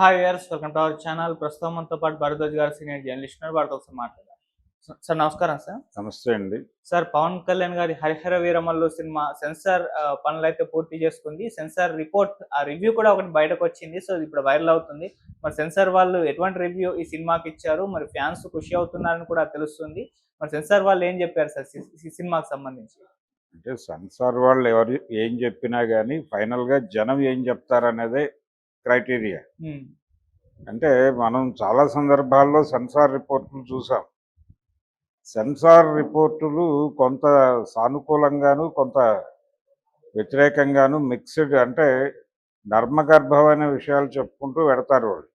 Hi viewers welcome to our channel. ప్రస్తుతం మనతో పాటు భరద్వాజ్ గారు సీనియర్ జర్నలిస్ట్ ఉన్నారు. వారితో ఒకసారి మాట్లాడారు సార్ నమస్కారం సార్. నమస్తే అండి. సార్ పవన్ కళ్యాణ్ గారి హరిహర వీరమల్లు సినిమా సెన్సార్ పనులు అయితే పూర్తి చేసుకుంది. సెన్సార్ రిపోర్ట్ ఆ రివ్యూ కూడా ఒకటి బయటకు వచ్చింది. సో ఇది ఇప్పుడు వైరల్ అవుతుంది. మరి సెన్సార్ వాళ్ళు ఎటువంటి రివ్యూ ఈ సినిమాకి ఇచ్చారు? మరి ఫ్యాన్స్ ఖుషి అవుతున్నారని కూడా తెలుస్తుంది. మరి సెన్సార్ వాళ్ళు ఏం చెప్పారు సార్? సినిమాకి సంబంధించి. అంటే సెన్సార్ వాళ్ళు ఎవరు ఏం చెప్పినా కానీ ఫైనల్గా జనం ఏం చెప్తారనేదే క్రైటీరియా. అంటే మనం చాలా సందర్భాల్లో సెన్సార్ రిపోర్టులు చూసాం. సెన్సార్ రిపోర్టులు కొంత సానుకూలంగాను కొంత వ్యతిరేకంగాను మిక్స్డ్ అంటే నర్మగర్భమైన విషయాలు చెప్పుకుంటూ పెడతారు వాళ్ళు.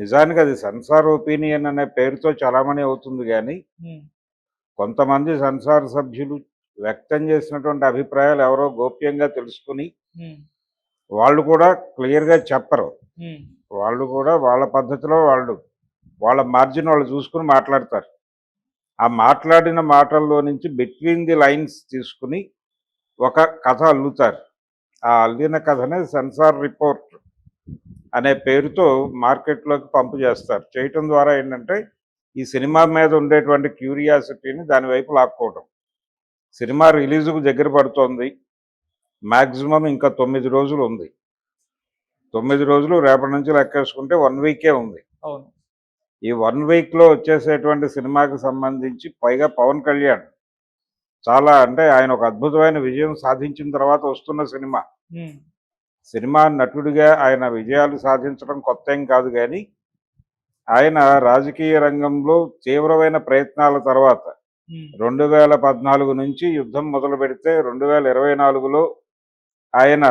నిజానికి అది సెన్సార్ ఒపీనియన్ అనే పేరుతో చలామణి అవుతుంది కానీ కొంతమంది సెన్సార్ సభ్యులు వ్యక్తం చేసినటువంటి అభిప్రాయాలు ఎవరో గోప్యంగా తెలుసుకుని వాళ్ళు కూడా క్లియర్గా చెప్పరు. వాళ్ళు కూడా వాళ్ళ పద్ధతిలో వాళ్ళు వాళ్ళ మార్జిన్ వాళ్ళు చూసుకుని మాట్లాడతారు. ఆ మాట్లాడిన మాటల్లో నుంచి బిట్వీన్ ది లైన్స్ తీసుకుని ఒక కథ అల్లుతారు. ఆ అల్లిన కథనే సెన్సార్ రిపోర్ట్ అనే పేరుతో మార్కెట్లోకి పంపు చేస్తారు. చేయటం ద్వారా ఏంటంటే ఈ సినిమా మీద ఉండేటువంటి క్యూరియాసిటీని దాని వైపు లాక్కోవడం సినిమా రిలీజుకు దగ్గర పడుతోంది. మ్యాక్సిమం ఇంకా తొమ్మిది రోజులు ఉంది. తొమ్మిది రోజులు రేపటి నుంచి లెక్కేసుకుంటే వన్ వీకే ఉంది. అవును. ఈ వన్ వీక్లో వచ్చేసేటువంటి సినిమాకి సంబంధించి పైగా పవన్ కళ్యాణ్ చాలా అంటే ఆయన ఒక అద్భుతమైన విజయం సాధించిన తర్వాత వస్తున్న సినిమా. సినిమా నటుడిగా ఆయన విజయాలు సాధించడం కొత్త ఏం కాదు కానీ ఆయన రాజకీయ రంగంలో తీవ్రమైన ప్రయత్నాల తర్వాత రెండు వేల పద్నాలుగు నుంచి యుద్ధం మొదలు పెడితే రెండు వేల ఇరవై నాలుగులో ఆయన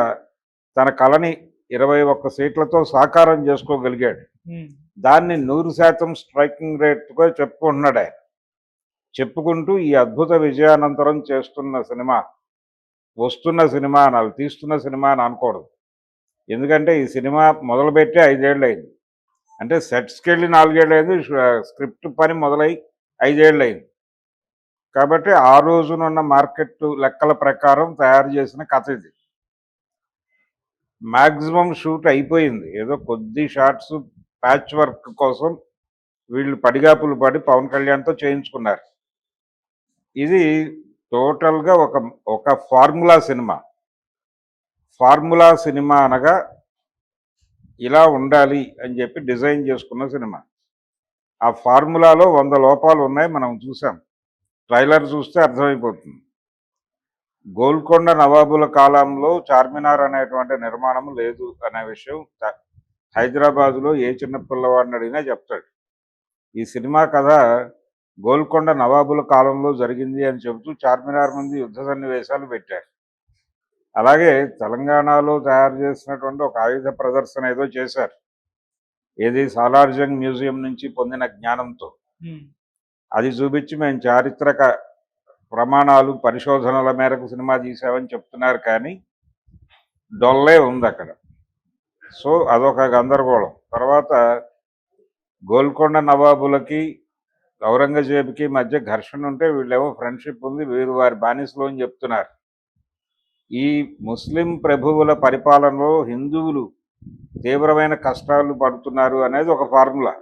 తన కళని ఇరవై ఒక్క సీట్లతో సాకారం చేసుకోగలిగాడు. దాన్ని నూరు శాతం స్ట్రైకింగ్ రేట్గా చెప్పుకుంటున్నాడు ఆయన. చెప్పుకుంటూ ఈ అద్భుత విజయానంతరం చేస్తున్న సినిమా వస్తున్న సినిమా అనాలి తీస్తున్న సినిమా అని అనకూడదు. ఎందుకంటే ఈ సినిమా మొదలుపెట్టి ఐదేళ్ళు అయింది అంటే సెట్స్కి వెళ్ళి నాలుగేళ్ళు అయింది స్క్రిప్ట్ పని మొదలై ఐదేళ్ళు అయింది కాబట్టి ఆ రోజునున్న మార్కెట్ లెక్కల ప్రకారం తయారు చేసిన కథ ఇది. మ్యాక్సిమం షూట్ అయిపోయింది. ఏదో కొద్ది షార్ట్స్ ప్యాచ్ వర్క్ కోసం వీళ్ళు పడిగాపులు పడి పవన్ కళ్యాణ్తో చేయించుకున్నారు. ఇది టోటల్గా ఒక ఒక ఫార్ములా సినిమా. ఫార్ములా సినిమా అనగా ఇలా ఉండాలి అని చెప్పి డిజైన్ చేసుకున్న సినిమా. ఆ ఫార్ములాలో వంద లోపాలు ఉన్నాయి మనం చూసాం. ట్రైలర్ చూస్తే అర్థమైపోతుంది. గోల్కొండ నవాబుల కాలంలో చార్మినార్ అనేటువంటి నిర్మాణం లేదు అనే విషయం హైదరాబాదులో ఏ చిన్న పిల్లవాడిని అడిగినా చెప్తాడు. ఈ సినిమా కథ గోల్కొండ నవాబుల కాలంలో జరిగింది అని చెబుతూ చార్మినార్ ముందు యుద్ధ సన్నివేశాలు పెట్టారు. అలాగే తెలంగాణలో తయారు చేసినటువంటి ఒక ఆయుధ ప్రదర్శన ఏదో చేశారు. ఏది సాలార్జంగ్ మ్యూజియం నుంచి పొందిన జ్ఞానంతో. అది చూపించి మేము చారిత్రక ప్రమాణాలు పరిశోధనల మేరకు సినిమా తీసామని చెప్తున్నారు కానీ డొల్లే ఉంది అక్కడ. సో అదొక గందరగోళం. తర్వాత గోల్కొండ నవాబులకి ఔరంగజేబుకి మధ్య ఘర్షణ ఉంటే వీళ్ళేమో ఫ్రెండ్షిప్ ఉంది వీరు వారి బానిసలు అని చెప్తున్నారు. ఈ ముస్లిం ప్రభువుల పరిపాలనలో హిందువులు తీవ్రమైన కష్టాలు పడుతున్నారు అనేది ఒక ఫార్ములా.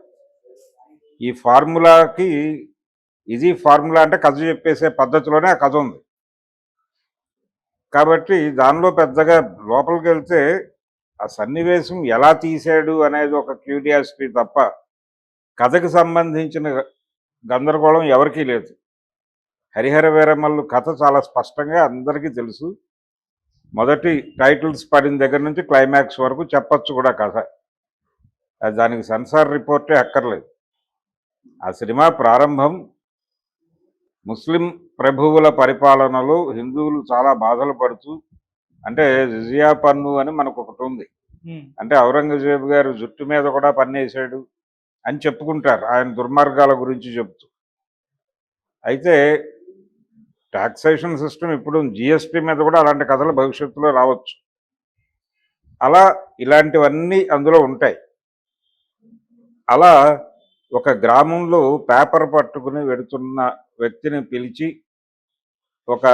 ఈ ఫార్ములాకి ఇది ఫార్ములా అంటే కథ చెప్పేసే పద్ధతిలోనే ఆ కథ ఉంది. కాబట్టి దానిలో పెద్దగా లోపలికి వెళ్తే ఆ సన్నివేశం ఎలా తీశాడు అనేది ఒక క్యూరియాసిటీ తప్ప కథకు సంబంధించిన గందరగోళం ఎవరికీ లేదు. హరిహర వీరమల్లు కథ చాలా స్పష్టంగా అందరికీ తెలుసు. మొదటి టైటిల్స్ పడిన దగ్గర నుంచి క్లైమాక్స్ వరకు చెప్పచ్చు కూడా కథ. దానికి సెన్సార్ రిపోర్టే అక్కర్లేదు. ఆ సినిమా ప్రారంభం ముస్లిం ప్రభువుల పరిపాలనలో హిందువులు చాలా బాధలు పడుతూ అంటే జిజియా పన్ను అని మనకు ఒకటి ఉంది. అంటే ఔరంగజేబు గారు జుట్టు మీద కూడా పన్నేసాడు అని చెప్పుకుంటారు. ఆయన దుర్మార్గాల గురించి చెప్తూ అయితే టాక్సేషన్ సిస్టమ్ ఇప్పుడు జిఎస్టీ మీద కూడా అలాంటి కథలు భవిష్యత్తులో రావచ్చు. అలా ఇలాంటివన్నీ అందులో ఉంటాయి. అలా ఒక గ్రామంలో పేపర్ పట్టుకుని వెడుతున్న వ్యక్తిని పిలిచి ఒక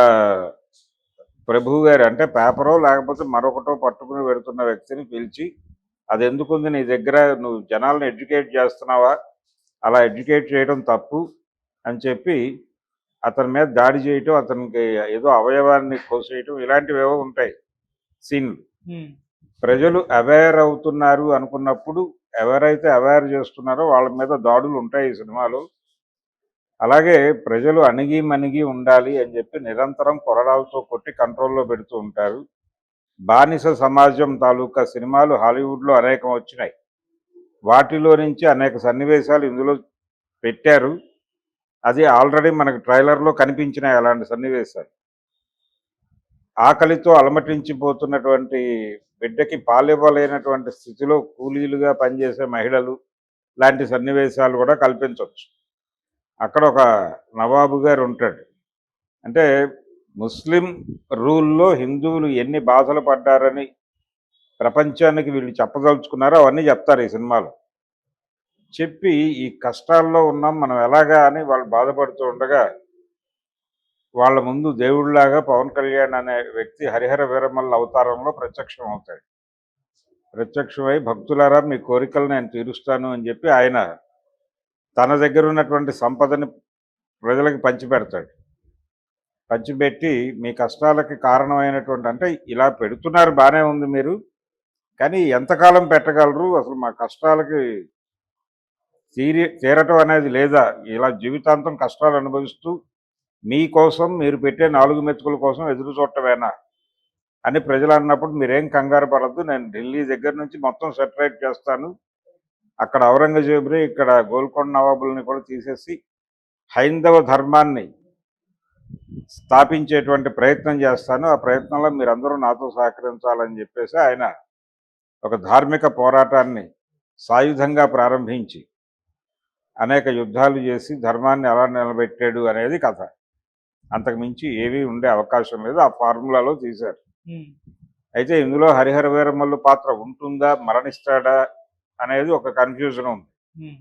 ప్రభువు గారు అంటే పేపరో లేకపోతే మరొకటో పట్టుకుని వెడుతున్న వ్యక్తిని పిలిచి అది ఎందుకుంది నీ దగ్గర? నువ్వు జనాలను ఎడ్యుకేట్ చేస్తున్నావా? అలా ఎడ్యుకేట్ చేయడం తప్పు అని చెప్పి అతని మీద దాడి చేయటం అతనికి ఏదో అవయవాన్ని కోసేయటం ఇలాంటివి ఏవో ఉంటాయి సీన్లు. ప్రజలు అవేర్ అవుతున్నారు అనుకున్నప్పుడు ఎవరైతే అవేర్ చేస్తున్నారో వాళ్ళ మీద దాడులు ఉంటాయి ఈ సినిమాలో. అలాగే ప్రజలు అణిగి మణిగి ఉండాలి అని చెప్పి నిరంతరం కొరడాలతో కొట్టి కంట్రోల్లో పెడుతూ ఉంటారు. బానిస సమాజం తాలూకా సినిమాలు హాలీవుడ్లో అనేకం వచ్చినాయి. వాటిలో నుంచి అనేక సన్నివేశాలు ఇందులో పెట్టారు. అది ఆల్రెడీ మనకు ట్రైలర్లో కనిపించినాయి అలాంటి సన్నివేశాలు. ఆకలితో అలమటించిపోతున్నటువంటి బిడ్డకి పాలివ్వలేనటువంటి స్థితిలో కూలీలుగా పనిచేసే మహిళలు లాంటి సన్నివేశాలు కూడా కల్పించవచ్చు. అక్కడ ఒక నవాబు గారు ఉంటాడు. అంటే ముస్లిం రూల్లో హిందువులు ఎన్ని బాధలు పడ్డారని ప్రపంచానికి వీళ్ళు చెప్పదలుచుకున్నారో అవన్నీ చెప్తారు ఈ సినిమాలో. చెప్పి ఈ కష్టాల్లో ఉన్నాం మనం ఎలాగా అని వాళ్ళు బాధపడుతూ ఉండగా వాళ్ళ ముందు దేవుడిలాగా పవన్ కళ్యాణ్ అనే వ్యక్తి హరిహర వీరమల్ల అవతారంలో ప్రత్యక్షం అవుతాడు. ప్రత్యక్షమై భక్తులారా మీ కోరికలు నేను తీరుస్తాను అని చెప్పి ఆయన తన దగ్గర ఉన్నటువంటి సంపదని ప్రజలకు పంచిపెడతాడు. పంచిపెట్టి మీ కష్టాలకి కారణమైనటువంటి అంటే ఇలా పెడుతున్నారు బాగానే ఉంది మీరు కానీ ఎంతకాలం పెట్టగలరు? అసలు మా కష్టాలకి తీరి తీరటం అనేది లేదా? ఇలా జీవితాంతం కష్టాలు అనుభవిస్తూ మీకోసం మీరు పెట్టే నాలుగు మెతుకుల కోసం ఎదురు చూడటమేనా? అని ప్రజలు అన్నప్పుడు మీరేం కంగారు పడద్దు నేను ఢిల్లీ దగ్గర నుంచి మొత్తం సెటరేట్ చేస్తాను. అక్కడ ఔరంగజేబుని ఇక్కడ గోల్కొండ నవాబుల్ని కూడా తీసేసి హైందవ ధర్మాన్ని స్థాపించేటువంటి ప్రయత్నం చేస్తాను. ఆ ప్రయత్నంలో మీరందరూ నాతో సహకరించాలని చెప్పేసి ఆయన ఒక ధార్మిక పోరాటాన్ని సాయుధంగా ప్రారంభించి అనేక యుద్ధాలు చేసి ధర్మాన్ని ఎలా నిలబెట్టాడు అనేది కథ. అంతకు మించి ఏమీ ఉండే అవకాశం లేదు. ఆ ఫార్ములాలో తీశారు. అయితే ఇందులో హరిహర వీరమల్లు పాత్ర ఉంటుందా? మరణిస్తాడా? అనేది ఒక కన్ఫ్యూజన్ ఉంది. ఉమ్,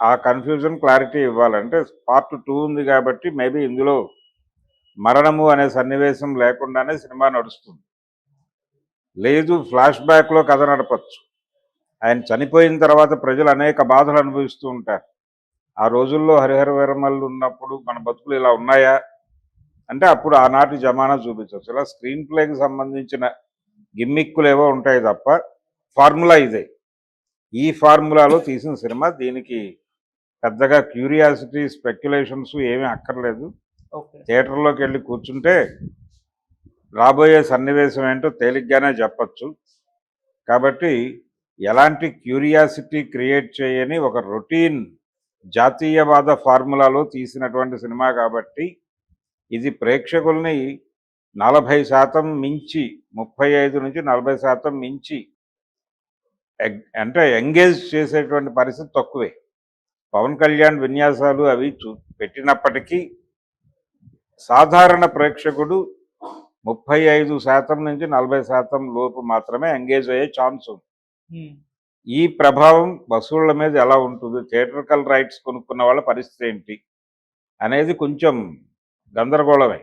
ఆ కన్ఫ్యూజన్ క్లారిటీ ఇవ్వాలంటే పార్ట్ టూ ఉంది కాబట్టి మేబీ ఇందులో మరణము అనే సన్నివేశం లేకుండానే సినిమా నడుస్తుంది. లేదు ఫ్లాష్ బ్యాక్లో కథ నడపచ్చు. ఆయన చనిపోయిన తర్వాత ప్రజలు అనేక బాధలు అనుభవిస్తూ ఉంటారు. ఆ రోజుల్లో హరిహర వీరమల్లు ఉన్నప్పుడు మన బతుకులు ఇలా ఉన్నాయా? అంటే అప్పుడు ఆనాటి జమానా చూపించవచ్చు. ఇలా స్క్రీన్ ప్లేకి సంబంధించిన గిమ్మిక్కులు ఏవో ఉంటాయి తప్ప ఫార్ములా ఇదే. ఈ ఫార్ములాలో తీసిన సినిమా దీనికి పెద్దగా క్యూరియాసిటీ స్పెక్యులేషన్స్ ఏమీ అక్కర్లేదు. థియేటర్లోకి వెళ్ళి కూర్చుంటే రాబోయే సన్నివేశం ఏంటో తేలిగ్గానే చెప్పచ్చు. కాబట్టి ఎలాంటి క్యూరియాసిటీ క్రియేట్ చేయని ఒక రొటీన్ జాతీయవాద ఫార్ములాలో తీసినటువంటి సినిమా కాబట్టి ఇది ప్రేక్షకుల్ని నలభై శాతం మించి ముప్పై ఐదు నుంచి నలభై శాతం మించి అంటే ఎంగేజ్ చేసేటువంటి పరిస్థితి తక్కువే. పవన్ కళ్యాణ్ విన్యాసాలు అవి చూ పెట్టినప్పటికీ సాధారణ ప్రేక్షకుడు ముప్పై ఐదు శాతం నుంచి నలభై శాతం లోపు మాత్రమే ఎంగేజ్ అయ్యే ఛాన్స్ ఉంది. ఈ ప్రభావం వసూళ్ళ మీద ఎలా ఉంటుంది థియేటర్కల్ రైట్స్ కొనుక్కున్న వాళ్ళ పరిస్థితి ఏంటి అనేది కొంచెం గందరగోళమే.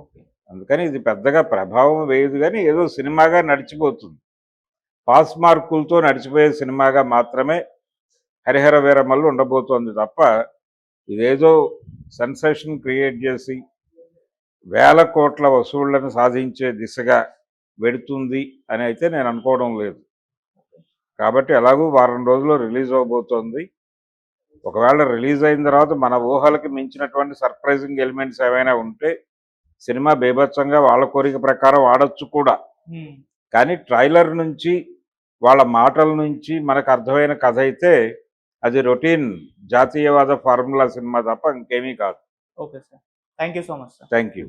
ఓకే. అందుకని ఇది పెద్దగా ప్రభావం వేయదు కానీ ఏదో సినిమాగా నడిచిపోతుంది. పాస్ మార్కులతో నడిచిపోయే సినిమాగా మాత్రమే హరిహర వీరమల్లు ఉండబోతోంది తప్ప ఇదేదో సెన్సేషన్ క్రియేట్ చేసి వేల కోట్ల వసూళ్ళను సాధించే దిశగా వెడుతుంది అని అయితే నేను అనుకోవడం లేదు. కాబట్టి ఎలాగూ వారం రోజుల్లో రిలీజ్ అవబోతోంది. ఒకవేళ రిలీజ్ అయిన తర్వాత మన ఊహలకు మించినటువంటి సర్ప్రైజింగ్ ఎలిమెంట్స్ ఏమైనా ఉంటే సినిమా బేభత్సంగా వాళ్ళ కోరిక ప్రకారం ఆడొచ్చు కూడా. కానీ ట్రైలర్ నుంచి వాళ్ళ మాటల నుంచి మనకు అర్థమైన కథ అయితే అది రొటీన్ జాతీయవాద ఫార్ములా సినిమా తప్ప ఇంకేమీ కాదు. Okay sir. Thank you so much sir. Thank you